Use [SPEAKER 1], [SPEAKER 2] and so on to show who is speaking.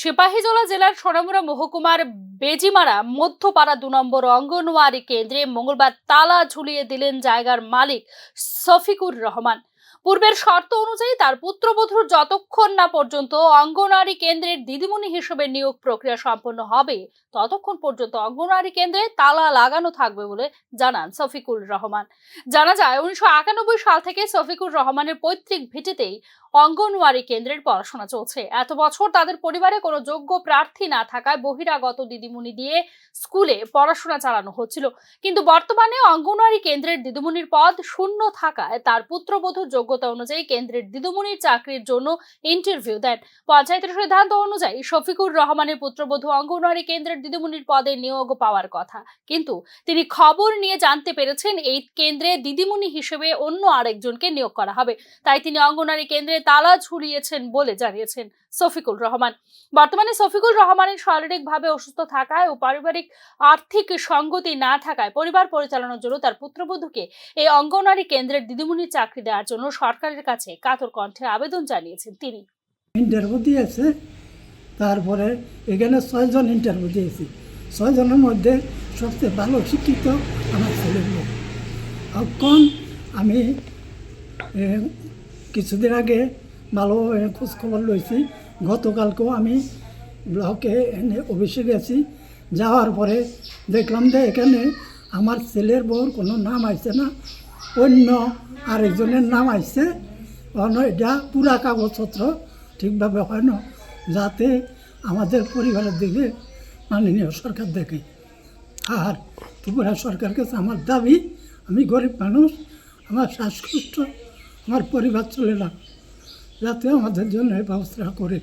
[SPEAKER 1] সিপাহীজলা জেলার সোনামুড়া মহকুমার বেজিমারা মধ্যপাড়া দু নম্বর অঙ্গনওয়াড়ি কেন্দ্রে মঙ্গলবার তালা ঝুলিয়ে দিলেন জায়গার মালিক শফিকুর রহমান। পূর্বের শর্ত অনুযায়ী তার পুত্রবধূর যতক্ষণ না পর্যন্ত অঙ্গনওয়াড়ি কেন্দ্রের দিদিমণি হিসেবে নিয়োগ প্রক্রিয়া সম্পন্ন হবে, ততক্ষণ পর্যন্ত অঙ্গনওয়াড়ি কেন্দ্রে তালা লাগানো থাকবে বলে জানান শফিকুর রহমান। জানা যায়, উনিশশো একানব্বই সাল থেকে শফিকুর রহমানের পৈতৃক ভিটিতেই অঙ্গনওয়াড়ি কেন্দ্রের পড়াশোনা চলছে। এত বছর তাদের পরিবারে কোনো যোগ্য প্রার্থী না থাকায় বহিরাগত দিদিমণি দিয়ে স্কুলে পড়াশোনা চালানো হচ্ছিল। কিন্তু বর্তমানে অঙ্গনওয়াড়ি কেন্দ্রের দিদিমণির পদ শূন্য থাকায় তার পুত্রবধূর যোগ্যতা অনুযায়ী কেন্দ্রের দিদিমণির চাকরির জন্য ইন্টারভিউ দেন। পঞ্চায়েতের সিদ্ধান্ত অনুযায়ী শফিকুর রহমানের পুত্রবধূ অঙ্গনওয়াড়ি কেন্দ্রের দিদিমণির পদে নিয়োগ পাওয়ার কথা। কিন্তু তিনি খবর নিয়ে জানতে পেরেছেন, এই কেন্দ্রে দিদিমণি হিসেবে অন্য আরেকজনকে নিয়োগ করা হবে। তাই তিনি অঙ্গনওয়াড়ি কেন্দ্রে তালা ঝুলিয়েছেন বলে জানিয়েছেন শফিকুল রহমান। বর্তমানে শফিকুল রহমানের শারীরিকভাবে অসুস্থ থাকায় ও পারিবারিক আর্থিক সঙ্গতি না থাকায় পরিবার পরিচালনার জন্য তার পুত্রবধূকে এই অঙ্গনওয়াড়ি কেন্দ্রের দিদিমণির চাকরি দেওয়ার জন্য সরকারের কাছে কাতর কণ্ঠে আবেদন জানিয়েছেন তিনি।
[SPEAKER 2] ইন্টারভিউ দিয়েছে, তারপরে এখানে ছয়জন ইন্টারভিউ দিয়েছি। ছয়জনের মধ্যে সবচেয়ে ভালো শিক্ষিত আমার ছেলে মেয়ে। এখন আমি কিছুদিন আগে ভালো খোঁজখবর লইছি। গতকালকেও আমি ব্লকে এনে অফিসে গেছি। যাওয়ার পরে দেখলাম যে এখানে আমার ছেলের বউর কোনো নাম আসছে না। অন্য আরেকজনের নাম আসছে অন্য এটা পুরা কাগজপত্র ঠিকভাবে হয় না। যাতে আমাদের পরিবারের দিকে মাননীয় সরকার দেখে। আর ত্রিপুরা সরকার কাছে আমার দাবি, আমি গরিব মানুষ, আমার শ্বাসকষ্ট, আমার পরিবার চলে না। যাতে আমাদের জন্য এই ব্যবস্থা করে।